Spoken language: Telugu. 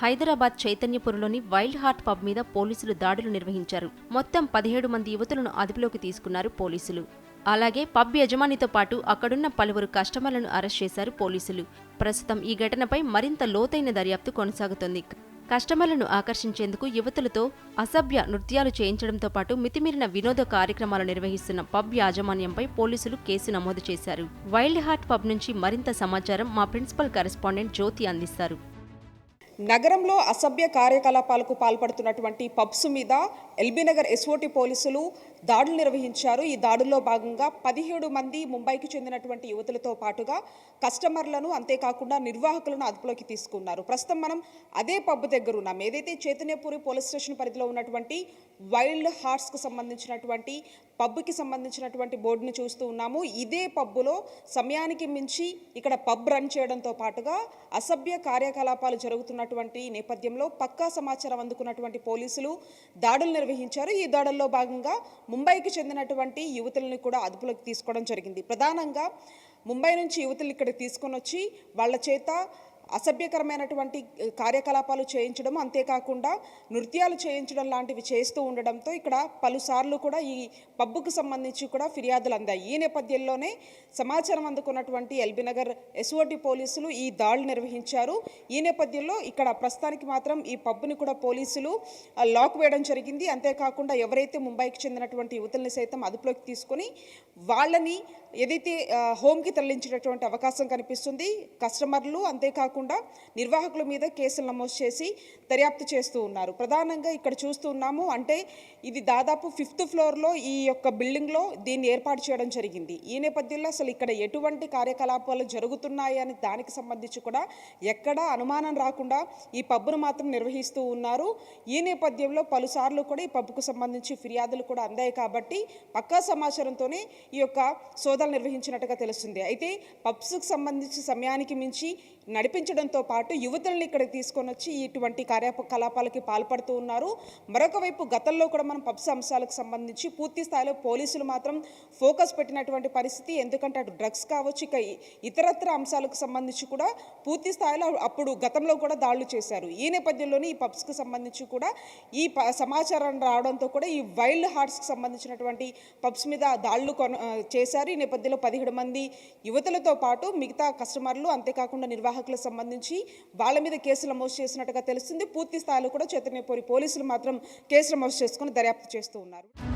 హైదరాబాద్ చైతన్యపురంలోని వైల్డ్ హార్ట్ పబ్ మీద పోలీసులు దాడులు నిర్వహించారు. మొత్తం పదిహేడు మంది యువతులను అదుపులోకి తీసుకున్నారు పోలీసులు. అలాగే పబ్ యజమానితో పాటు అక్కడున్న పలువురు కస్టమర్లను అరెస్ట్ చేశారు పోలీసులు. ప్రస్తుతం ఈ ఘటనపై మరింత లోతైన దర్యాప్తు కొనసాగుతోంది. కస్టమర్లను ఆకర్షించేందుకు యువతులతో అసభ్య నృత్యాలు చేయించడంతో పాటు మితిమీరిన వినోద కార్యక్రమాలు నిర్వహిస్తున్న పబ్ యాజమాన్యంపై పోలీసులు కేసు నమోదు చేశారు. వైల్డ్ హార్ట్ పబ్ నుంచి మరింత సమాచారం మా ప్రిన్సిపల్ కరెస్పాండెంట్ జ్యోతి అందిస్తారు. నగరంలో అసభ్య కార్యకలాపాలకు పాల్పడుతున్నటువంటి పబ్స్ మీద ఎల్బీనగర్ ఎస్ఓటి పోలీసులు దాడులు నిర్వహించారు. ఈ దాడుల్లో భాగంగా పదిహేడు మంది ముంబైకి చెందినటువంటి యువతులతో పాటుగా కస్టమర్లను అంతేకాకుండా నిర్వాహకులను అదుపులోకి తీసుకున్నారు. ప్రస్తుతం మనం అదే పబ్ దగ్గర ఉన్నాం. ఏదైతే చైతన్యపురి పోలీస్ స్టేషన్ పరిధిలో ఉన్నటువంటి వైల్డ్ హార్ట్స్కు సంబంధించినటువంటి పబ్కి సంబంధించినటువంటి బోర్డును చూస్తూ ఉన్నాము. ఇదే పబ్బులో సమయానికి మించి ఇక్కడ పబ్ రన్ చేయడంతో పాటుగా అసభ్య కార్యకలాపాలు జరుగుతున్నటువంటి నేపథ్యంలో పక్కా సమాచారం అందుకున్నటువంటి పోలీసులు దాడులు నిర్వహించారు. ఈ దాడుల్లో భాగంగా ముంబైకి చెందినటువంటి యువతులను కూడా అదుపులోకి తీసుకోవడం జరిగింది. ప్రధానంగా ముంబై నుంచి యువతులు ఇక్కడికి తీసుకొని వచ్చి వాళ్ళ చేత అసభ్యకరమైనటువంటి కార్యకలాపాలు చేయించడం అంతేకాకుండా నృత్యాలు చేయించడం లాంటివి చేస్తూ ఉండడంతో ఇక్కడ పలుసార్లు కూడా ఈ పబ్బుకు సంబంధించి కూడా ఫిర్యాదులు అందాయి. ఈ నేపథ్యంలోనే సమాచారం అందుకున్నటువంటి ఎల్బీనగర్ ఎస్ఓటి పోలీసులు ఈ దాడులు నిర్వహించారు. ఈ నేపథ్యంలో ఇక్కడ ప్రస్తుతానికి మాత్రం ఈ పబ్బుని కూడా పోలీసులు లాక్ వేయడం జరిగింది. అంతేకాకుండా ఎవరైతే ముంబైకి చెందినటువంటి యువతుల్ని సైతం అదుపులోకి తీసుకొని వాళ్ళని ఏదైతే హోమ్కి తరలించేటటువంటి అవకాశం కనిపిస్తుంది కస్టమర్లు అంతేకాకుండా నిర్వాహకుల మీద కేసులు నమోదు చేసి దర్యాప్తు చేస్తూ ఉన్నారు. ప్రధానంగా ఇక్కడ చూస్తూ ఉన్నాము అంటే ఇది దాదాపు ఫిఫ్త్ ఫ్లోర్లో ఈ యొక్క బిల్డింగ్లో దీన్ని ఏర్పాటు చేయడం జరిగింది. ఈ నేపథ్యంలో అసలు ఇక్కడ ఎటువంటి కార్యకలాపాలు జరుగుతున్నాయి అని దానికి సంబంధించి కూడా ఎక్కడా అనుమానం రాకుండా ఈ పబ్బును మాత్రం నిర్వహిస్తూ ఉన్నారు. ఈ నేపథ్యంలో పలుసార్లు కూడా ఈ పబ్బుకు సంబంధించి ఫిర్యాదులు కూడా అందాయి కాబట్టి పక్కా సమాచారంతోనే ఈ యొక్క సోదాలు నిర్వహించినట్టుగా తెలుస్తుంది. అయితే పబ్స్కు సంబంధించి సమయానికి మించి నడిపించడంతో పాటు యువతుల్ని ఇక్కడికి తీసుకొని వచ్చి ఇటువంటి కార్యకలాపాలకి పాల్పడుతూ ఉన్నారు. మరొక వైపు గతంలో కూడా మనం పబ్స్ అంశాలకు సంబంధించి పూర్తి స్థాయిలో పోలీసులు మాత్రం ఫోకస్ పెట్టినటువంటి పరిస్థితి. ఎందుకంటే అటు డ్రగ్స్ కావచ్చు ఇక ఇతరత్ర అంశాలకు సంబంధించి కూడా పూర్తి స్థాయిలో అప్పుడు గతంలో కూడా దాడులు చేశారు. ఈ నేపథ్యంలోనే ఈ పబ్స్కి సంబంధించి కూడా ఈ సమాచారం రావడంతో కూడా ఈ వైల్డ్ హార్ట్స్కి సంబంధించినటువంటి పబ్స్ మీద దాడులు కొన చేశారు. ఈ నేపథ్యంలో పదిహేడు మంది యువతులతో పాటు మిగతా కస్టమర్లు అంతేకాకుండా నిర్వాహకులకు సంబంధించి వాళ్ళ మీద కేసులు నమోదు చేసినట్టుగా తెలుస్తుంది. పూర్తి స్థాయిలో కూడా చైతన్యపురి పోలీసులు మాత్రం కేసు నమోదు చేసుకుని దర్యాప్తు చేస్తూ ఉన్నారు.